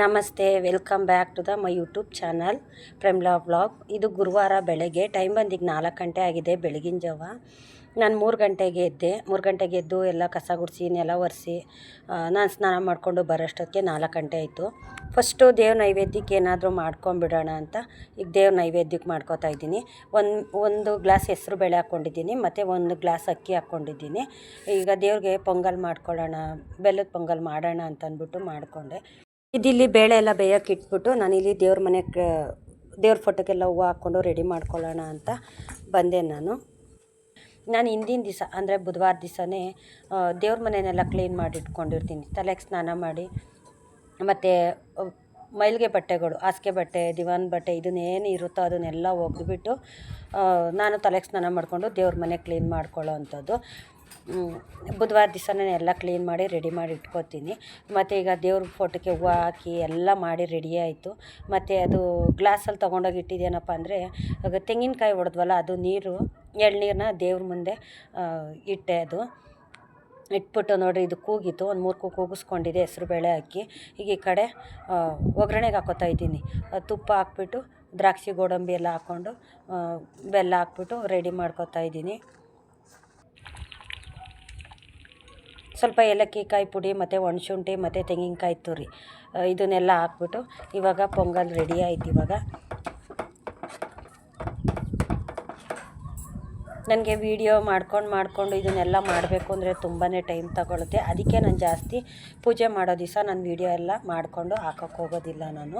ನಮಸ್ತೆ, welcome back to the my YouTube channel Premla vlog. ಇದು ಗುರುವಾರ ಬೆಳಗ್ಗೆ, ಟೈಮ್ ಬಂದಿಗೆ ನಾಲ್ಕು ಗಂಟೆ ಆಗಿದೆ ಬೆಳಗಿನ ಜಾವ. ನಾನು ಮೂರು ಗಂಟೆಗೆ ಎದ್ದೆ. ಮೂರು ಗಂಟೆಗೆ ಎದ್ದು ಎಲ್ಲ ಕಸ ಗುಡಿಸಿ, ನೆಲ ಒರೆಸಿ ನಾನು ಸ್ನಾನ ಮಾಡಿಕೊಂಡು ಬರೋಷ್ಟೊತ್ತಿಗೆ ನಾಲ್ಕು ಗಂಟೆ ಆಯಿತು. ಫಸ್ಟು ದೇವ್ರ ನೈವೇದ್ಯಕ್ಕೆ ಏನಾದರೂ ಮಾಡ್ಕೊಂಬಿಡೋಣ ಅಂತ ಈಗ ದೇವ್ರ ನೈವೇದ್ಯಕ್ಕೆ ಮಾಡ್ಕೋತಾ ಇದ್ದೀನಿ. ಒಂದು ಒಂದು ಗ್ಲಾಸ್ ಹೆಸರು ಬೇಳೆ ಹಾಕ್ಕೊಂಡಿದ್ದೀನಿ, ಮತ್ತು ಒಂದು ಗ್ಲಾಸ್ ಅಕ್ಕಿ ಹಾಕ್ಕೊಂಡಿದ್ದೀನಿ. ಈಗ ದೇವ್ರಿಗೆ ಪೊಂಗಲ್ ಮಾಡ್ಕೊಳ್ಳೋಣ, ಬೆಲ್ಲದ ಪೊಂಗಲ್ ಮಾಡೋಣ ಅಂತ ಅಂದ್ಬಿಟ್ಟು ಮಾಡಿಕೊಂಡೆ. ಇದಿಲ್ಲಿ ಬೇಳೆ ಎಲ್ಲ ಬೇಯಕ್ಕೆ ಇಟ್ಬಿಟ್ಟು ನಾನಿಲ್ಲಿ ದೇವ್ರ ಮನೆಗೆ ದೇವ್ರ ಫೋಟೋಕ್ಕೆಲ್ಲ ಹೂವು ಹಾಕ್ಕೊಂಡು ರೆಡಿ ಮಾಡ್ಕೊಳ್ಳೋಣ ಅಂತ ಬಂದೆ ನಾನು. ನಾನು ಹಿಂದಿನ ದಿವಸ, ಅಂದರೆ ಬುಧವಾರ ದಿವಸನೇ ದೇವ್ರ ಮನೆಯನ್ನೆಲ್ಲ ಕ್ಲೀನ್ ಮಾಡಿ ಇಟ್ಕೊಂಡಿರ್ತೀನಿ ತಲೆಗೆ ಸ್ನಾನ ಮಾಡಿ, ಮತ್ತು ಮೈಲಿಗೆ ಬಟ್ಟೆಗಳು, ಹಾಸಿಗೆ ಬಟ್ಟೆ, ದಿವಾನ್ ಬಟ್ಟೆ ಇದನ್ನೇನು ಇರುತ್ತೋ ಅದನ್ನೆಲ್ಲ ಒಗೆದ್ಬಿಟ್ಟು ನಾನು ತಲೆಗೆ ಸ್ನಾನ ಮಾಡಿಕೊಂಡು ದೇವ್ರ ಮನೆ ಕ್ಲೀನ್ ಮಾಡ್ಕೊಳ್ಳೋ ಅಂಥದ್ದು. ಬುಧವಾರ ದಿವಸನೇ ಎಲ್ಲ ಕ್ಲೀನ್ ಮಾಡಿ ರೆಡಿ ಮಾಡಿ ಇಟ್ಕೋತೀನಿ. ಮತ್ತು ಈಗ ದೇವ್ರ ಫೋಟೋಕ್ಕೆ ಹೂವು ಹಾಕಿ ಎಲ್ಲ ಮಾಡಿ ರೆಡಿ ಆಯಿತು. ಮತ್ತು ಅದು ಗ್ಲಾಸಲ್ಲಿ ತೊಗೊಂಡೋಗಿ ಇಟ್ಟಿದ್ದೇನಪ್ಪ ಅಂದರೆ, ಆಗ ತೆಂಗಿನಕಾಯಿ ಹೊಡೆದ್ವಲ್ಲ, ಅದು ನೀರು ಎಳ್ನೀರನ್ನ ದೇವ್ರ ಮುಂದೆ ಇಟ್ಟೆ ಅದು. ಇಟ್ಬಿಟ್ಟು ನೋಡಿರಿ, ಇದು ಕೂಗಿತ್ತು. ಒಂದು ಮೂರು ಕೂಗು ಕೂಗಿಸ್ಕೊಂಡಿದೆ, ಹೆಸ್ರು ಬೇಳೆ ಹಾಕಿ. ಈಗ ಈ ಕಡೆ ಒಗ್ಗರಣೆಗೆ ಹಾಕೋತಾ ಇದ್ದೀನಿ. ತುಪ್ಪ ಹಾಕ್ಬಿಟ್ಟು, ದ್ರಾಕ್ಷಿ, ಗೋಡಂಬಿ ಎಲ್ಲ ಹಾಕ್ಕೊಂಡು ಬೆಲ್ಲ ಹಾಕ್ಬಿಟ್ಟು ರೆಡಿ ಮಾಡ್ಕೊತಾ ಇದ್ದೀನಿ. ಸ್ವಲ್ಪ ಏಲಕ್ಕಿ ಕಾಯಿ ಪುಡಿ, ಮತ್ತು ಒಣಶುಂಠಿ, ಮತ್ತು ತೆಂಗಿನಕಾಯಿ ತುರಿ ಇದನ್ನೆಲ್ಲ ಹಾಕ್ಬಿಟ್ಟು ಇವಾಗ ಪೊಂಗಲ್ ರೆಡಿ ಆಯ್ತು ಇವಾಗ. ನನಗೆ ವೀಡಿಯೋ ಮಾಡ್ಕೊಂಡು ಮಾಡಿಕೊಂಡು ಇದನ್ನೆಲ್ಲ ಮಾಡಬೇಕು ಅಂದರೆ ತುಂಬಾ ಟೈಮ್ ತಗೊಳುತ್ತೆ. ಅದಕ್ಕೆ ನಾನು ಜಾಸ್ತಿ ಪೂಜೆ ಮಾಡೋ ದಿವಸ ನಾನು ವೀಡಿಯೋ ಎಲ್ಲ ಮಾಡಿಕೊಂಡು ಹಾಕೋಕ್ಕೆ ಹೋಗೋದಿಲ್ಲ ನಾನು.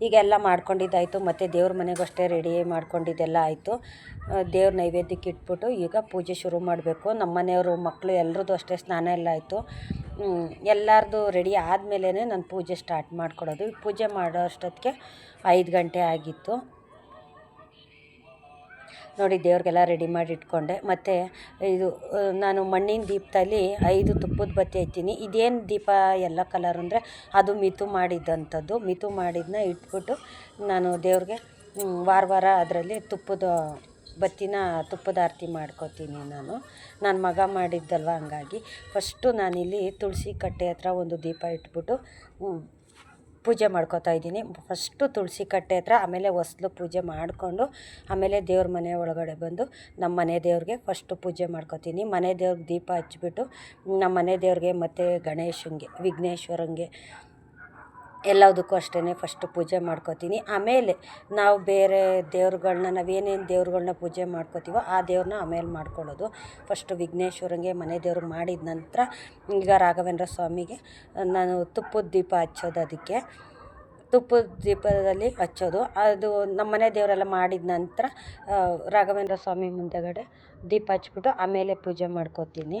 ಈಗೆಲ್ಲ ಮಾಡ್ಕೊಂಡಿದ್ದಾಯಿತು, ಮತ್ತು ದೇವ್ರ ಮನೆಗೂ ಅಷ್ಟೇ ರೆಡಿ ಮಾಡ್ಕೊಂಡಿದ್ದೆಲ್ಲ ಆಯಿತು. ದೇವ್ರ ನೈವೇದ್ಯಕ್ಕೆ ಇಟ್ಬಿಟ್ಟು ಈಗ ಪೂಜೆ ಶುರು ಮಾಡಬೇಕು. ನಮ್ಮ ಮನೆಯವರು ಮಕ್ಕಳು ಎಲ್ರದ್ದು ಅಷ್ಟೇ ಸ್ನಾನ ಎಲ್ಲ ಆಯಿತು. ಎಲ್ಲರದು ರೆಡಿ ಆದಮೇಲೆ ನಾನು ಪೂಜೆ ಸ್ಟಾರ್ಟ್ ಮಾಡ್ಕೊಡೋದು. ಪೂಜೆ ಮಾಡೋ ಅಷ್ಟೊತ್ತಿಗೆ ಐದು ಗಂಟೆ ಆಗಿತ್ತು. ನೋಡಿ ದೇವ್ರಿಗೆಲ್ಲ ರೆಡಿ ಮಾಡಿ ಇಟ್ಕೊಂಡೆ. ಮತ್ತು ಇದು ನಾನು ಮಣ್ಣಿನ ದೀಪದಲ್ಲಿ ಐದು ತುಪ್ಪದ ಬತ್ತಿ ಹಚ್ತೀನಿ ಇದೇನು ದೀಪ ಎಲ್ಲ ಕಲರ್ ಅಂದರೆ ಅದು ಮಿತು ಮಾಡಿದ್ದಂಥದ್ದು ಮಿತು ಮಾಡಿದ್ನ ಇಟ್ಬಿಟ್ಟು ನಾನು ದೇವ್ರಿಗೆ ವಾರ ವಾರ ಅದರಲ್ಲಿ ತುಪ್ಪದ ಬತ್ತಿನ, ತುಪ್ಪದ ಆರತಿ ಮಾಡ್ಕೋತೀನಿ ನಾನು. ನನ್ನ ಮಗ ಮಾಡಿದ್ದಲ್ವ ಹಂಗಾಗಿ. ಫಸ್ಟು ನಾನಿಲ್ಲಿ ತುಳಸಿ ಕಟ್ಟೆ ಹತ್ರ ಒಂದು ದೀಪ ಇಟ್ಬಿಟ್ಟು ಪೂಜೆ ಮಾಡ್ಕೋತಾ ಇದ್ದೀನಿ. ಫಸ್ಟು ತುಳಸಿ ಕಟ್ಟೆ ಹತ್ರ, ಆಮೇಲೆ ಹೊಸ್ಲು ಪೂಜೆ ಮಾಡಿಕೊಂಡು, ಆಮೇಲೆ ದೇವ್ರ ಮನೆ ಒಳಗಡೆ ಬಂದು ನಮ್ಮ ಮನೆ ದೇವ್ರಿಗೆ ಫಸ್ಟು ಪೂಜೆ ಮಾಡ್ಕೋತೀನಿ. ಮನೆ ದೇವ್ರಿಗೆ ದೀಪ ಹಚ್ಚಿಬಿಟ್ಟು, ನಮ್ಮ ಮನೆ ದೇವ್ರಿಗೆ ಮತ್ತು ಗಣೇಶನಿಗೆ ವಿಘ್ನೇಶ್ವರಂಗೆ ಎಲ್ಲದಕ್ಕೂ ಅಷ್ಟೇ ಫಸ್ಟ್ ಪೂಜೆ ಮಾಡ್ಕೋತೀನಿ. ಆಮೇಲೆ ನಾವು ಬೇರೆ ದೇವ್ರುಗಳ್ನ, ನಾವೇನೇನು ದೇವ್ರುಗಳನ್ನ ಪೂಜೆ ಮಾಡ್ಕೋತೀವೋ ಆ ದೇವ್ರನ್ನ ಆಮೇಲೆ ಮಾಡ್ಕೊಳ್ಳೋದು. ಫಸ್ಟ್ ವಿಘ್ನೇಶ್ವರಂಗೆ ಮನೆ ದೇವ್ರು ಮಾಡಿದ ನಂತರ ಈಗ ರಾಘವೇಂದ್ರ ಸ್ವಾಮಿಗೆ ನಾನು ತುಪ್ಪದ ದೀಪ ಹಚ್ಚೋದು ಅದಕ್ಕೆ. ತುಪ್ಪದ ದೀಪದಲ್ಲಿ ಹಚ್ಚೋದು. ಅದು ನಮ್ಮ ಮನೆ ದೇವರೆಲ್ಲ ಮಾಡಿದ ನಂತರ ರಾಘವೇಂದ್ರ ಸ್ವಾಮಿ ಮುಂದೆಗಡೆ ದೀಪ ಹಚ್ಬಿಟ್ಟು ಆಮೇಲೆ ಪೂಜೆ ಮಾಡ್ಕೋತೀನಿ.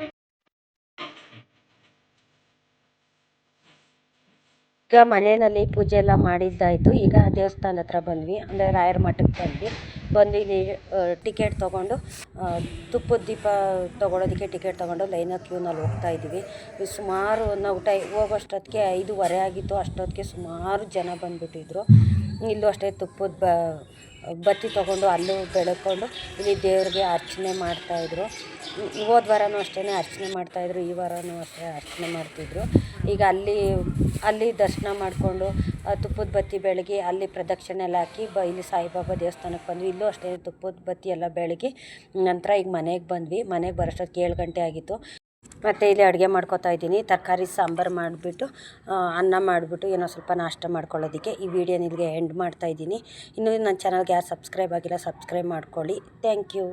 ಈಗ ಮನೆಯಲ್ಲಿ ಪೂಜೆ ಎಲ್ಲ ಮಾಡಿದ್ದಾಯಿತು. ಈಗ ದೇವಸ್ಥಾನದ ಹತ್ರ ಬಂದ್ವಿ. ಅಂದರೆ ರಾಯರ ಮಠಕ್ಕೆ ಬಂದ್ವಿ. ಬಂದು ಟಿಕೆಟ್ ತೊಗೊಂಡು ತುಪ್ಪದ ದೀಪ ತೊಗೊಳೋದಕ್ಕೆ ಟಿಕೆಟ್ ತೊಗೊಂಡು ಲೈನಾಗಿ ಕ್ಯೂನಲ್ಲಿ ಹೋಗ್ತಾ ಇದ್ದೀವಿ. ಸುಮಾರು ನಾವು ಟೈ ಹೋಗೋಷ್ಟೊತ್ತಿಗೆ ಐದೂವರೆ ಆಗಿತ್ತು. ಅಷ್ಟೊತ್ತಿಗೆ ಸುಮಾರು ಜನ ಬಂದುಬಿಟ್ಟಿದ್ರು. ಇಲ್ಲೂ ಅಷ್ಟೇ ತುಪ್ಪದ ಬ ಬತ್ತಿ ತೊಗೊಂಡು ಅಲ್ಲೂ ಬೆಳಕೊಂಡು ಇಲ್ಲಿ ದೇವ್ರಿಗೆ ಅರ್ಚನೆ ಮಾಡ್ತಾಯಿದ್ರು ಹೋದ ವಾರವೂ ಅಷ್ಟೇ ಅರ್ಚನೆ ಮಾಡ್ತಾಯಿದ್ರು ಈ ವಾರವೂ ಅಷ್ಟೇ ಅರ್ಚನೆ ಮಾಡ್ತಿದ್ರು. ಈಗ ಅಲ್ಲಿ ಅಲ್ಲಿ ದರ್ಶನ ಮಾಡಿಕೊಂಡು ತುಪ್ಪದ ಬತ್ತಿ ಬೆಳಗಿ ಅಲ್ಲಿ ಪ್ರದಕ್ಷಿಣೆ ಎಲ್ಲ ಹಾಕಿ ಬ, ಇಲ್ಲಿ ಸಾಯಿಬಾಬಾ ದೇವಸ್ಥಾನಕ್ಕೆ ಬಂದ್ವಿ. ಇಲ್ಲೂ ಅಷ್ಟೇ ತುಪ್ಪದ ಬತ್ತಿ ಎಲ್ಲ ಬೆಳಗಿ ನಂತರ ಈಗ ಮನೆಗೆ ಬಂದ್ವಿ. ಮನೆಗೆ ಬರೋಷ್ಟೊತ್ತಿಗೆ ಏಳು ಗಂಟೆ ಆಗಿತ್ತು. ಮತ್ತು ಇಲ್ಲಿ ಅಡುಗೆ ಮಾಡ್ಕೊತಾ ಇದ್ದೀನಿ. ತರಕಾರಿ, ಸಾಂಬಾರು ಮಾಡಿಬಿಟ್ಟು ಅನ್ನ ಮಾಡಿಬಿಟ್ಟು ಏನೋ ಸ್ವಲ್ಪ ನಾಷ್ಟ ಮಾಡ್ಕೊಳ್ಳೋದಕ್ಕೆ ಈ ವಿಡಿಯೋನ ಇಲ್ಲಿಗೆ ಎಂಡ್ ಮಾಡ್ತಾಯಿದ್ದೀನಿ ಇನ್ನೂ ನನ್ನ ಚಾನಲ್ಗೆ ಯಾರು ಸಬ್ಸ್ಕ್ರೈಬ್ ಆಗಿಲ್ಲ ಸಬ್ಸ್ಕ್ರೈಬ್ ಮಾಡ್ಕೊಳ್ಳಿ. Thank you